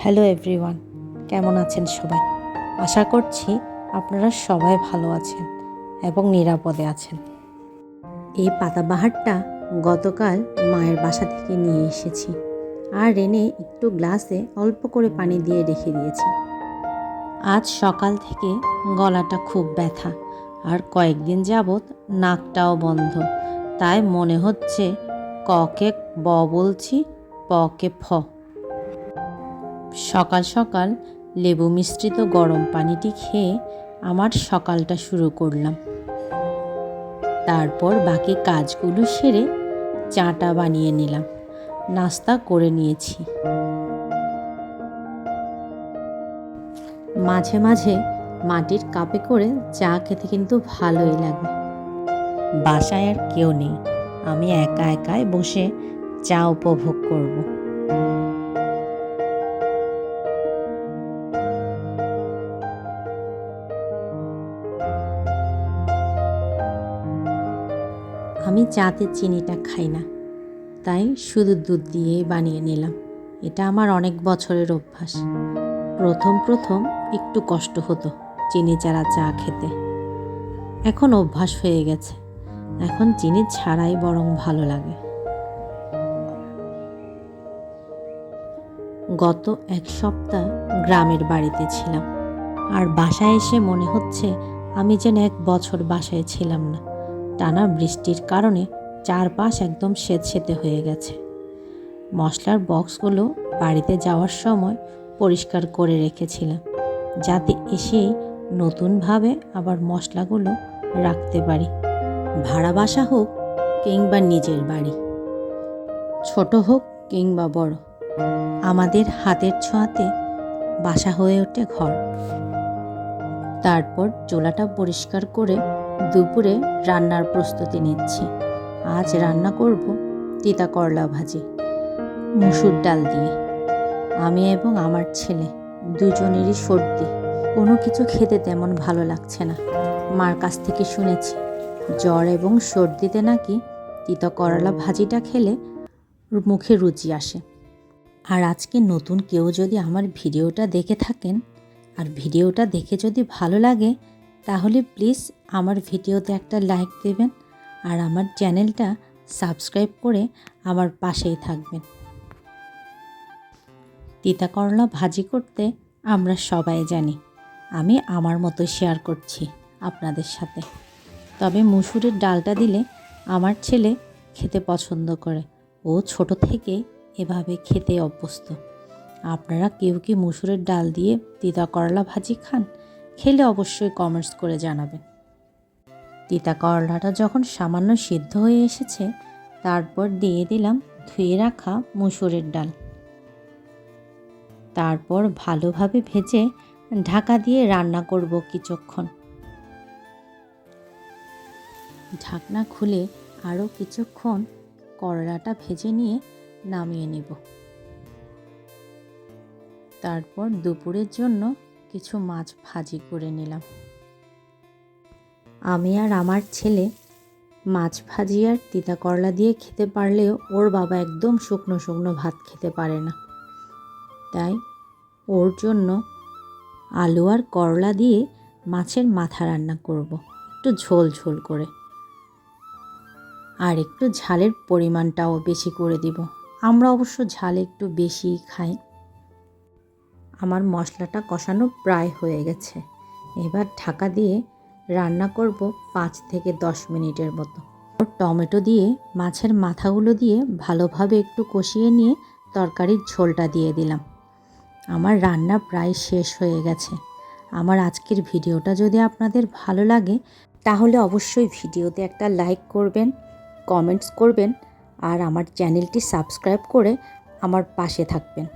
Hello everyone কেমন আছেন সবাই? আশা করছি আপনারা সবাই ভালো আছেন এবং নিরাপদে আছেন। এই পাতাবাহারটা গতকাল মায়ের বাসা থেকে নিয়ে এসেছি আর এনে একটু গ্লাসে অল্প করে পানি দিয়ে রেখে দিয়েছি। আজ সকাল থেকে গলাটা খুব ব্যথা আর কয়েকদিন যাবৎ নাকটাও বন্ধ। তাই মনে হচ্ছে ককে ব বলছি পকে ফ সকাল সকাল লেবু মিশ্রিত গরম পানিটি খেয়ে আমার সকালটা শুরু করলাম। তারপর বাকি কাজগুলো সেরে চাটা বানিয়ে নিলাম। নাস্তা করে নিয়েছি। মাঝে মাঝে মাটির কাপে করে চা খেতে কিন্তু ভালোই লাগে। বাসায় আর কেউ নেই। আমি একা একাই বসে চা উপভোগ করব। আমি চাতে চিনিটা খাই না। তাই শুধু দুধ দিয়েই বানিয়ে নিলাম। এটা আমার অনেক বছরের অভ্যাস। প্রথম প্রথম একটু কষ্ট হতো চিনি ছাড়া চা খেতে। এখন অভ্যাস হয়ে গেছে। এখন চিনি ছাড়াই বরং ভালো লাগে। গত এক সপ্তাহ গ্রামের বাড়িতে ছিলাম। আর বাসায় এসে মনে হচ্ছে আমি যেন এক বছর বাসায় ছিলাম না। টানা বৃষ্টির কারণে চারপাশ একদম সেতে হয়ে গেছে। মশলার বক্সগুলো বাড়িতে যাওয়ার সময় পরিষ্কার করে রেখেছিলাম, যাতে এসেই নতুনভাবে আবার মশলাগুলো রাখতে পারি। ভাড়া বাসা হোক কিংবা নিজের বাড়ি, ছোট হোক কিংবা বড়, আমাদের হাতের ছোঁয়াতে বাসা হয়ে ওঠে ঘর। তারপর চোলাটা পরিষ্কার করে দুপুরে রান্নার প্রস্তুতি নিচ্ছি। আজ রান্না করব তিতা করলা ভাজি, মুসুর ডাল দিয়ে। আমি এবং আমার ছেলে দুজনেরই সর্দি। কোনো কিছু খেতে তেমন ভালো লাগছে না। মার কাছ থেকে শুনেছি, জ্বর এবং সর্দিতে নাকি তিতা করলা ভাজিটা খেলে মুখে রুচি আসে। আর আজকে নতুন কেউ যদি আমার ভিডিওটা দেখে থাকেন, আর ভিডিওটা দেখে যদি ভালো লাগে তাহলে প্লিজ আমার ভিডিওতে একটা লাইক দেবেন আর আমার চ্যানেলটা সাবস্ক্রাইব করে আমার পাশেই থাকবেন। তিতা করলা ভাজি করতে আমরা সবাই জানি, আমি আমার মতো শেয়ার করছি আপনাদের সাথে। তবে মুসুরের ডালটা দিলে আমার ছেলে খেতে পছন্দ করে, ও ছোট থেকে এভাবে খেতে অভ্যস্ত। আপনারা কেউ কি মুসুরের ডাল দিয়ে তিতা করলা ভাজি খান? খেলে অবশ্যই কমেন্টস করে জানাবেন তিতা করলাটা যখন সামান্য সিদ্ধ হয়ে এসেছে, তারপর দিয়ে দিলাম ধুয়ে রাখা মুসুরের ডাল। তারপর ভালোভাবে ভেজে ঢাকা দিয়ে রান্না করব কিছুক্ষণ। ঢাকনা খুলে আরও কিছুক্ষণ করলাটা ভেজে নিয়ে নামিয়ে নেব। তারপর দুপুরের জন্য কিছু মাছ ভাজি করে নিলাম। আমি আর আমার ছেলে মাছ ভাজি আর তিতা করলা দিয়ে খেতে পারলেও ওর বাবা একদম শুকনো শুকনো ভাত খেতে পারে না। তাই ওর জন্য আলু আর করলা দিয়ে মাছের মাথা রান্না করব, একটু ঝোল ঝোল করে। আর একটু ঝালের পরিমাণটাও বেশি করে দিব। আমরা অবশ্য ঝাল একটু বেশি খাই। আমার মশলাটা কষানো প্রায় হয়ে গেছে। এবার ঢাকা দিয়ে রান্না করব পাঁচ থেকে দশ মিনিটের মতো। টমেটো দিয়ে, মাছের মাথাগুলো দিয়ে ভালোভাবে একটু কষিয়ে নিয়ে তরকারির ঝোলটা দিয়ে দিলাম। আমার রান্না প্রায় শেষ হয়ে গেছে। আমার আজকের ভিডিওটা যদি আপনাদের ভালো লাগে, তাহলে অবশ্যই ভিডিওতে একটা লাইক করবেন, কমেন্টস করবেন, আর আমার চ্যানেলটি সাবস্ক্রাইব করে আমার পাশে থাকবেন।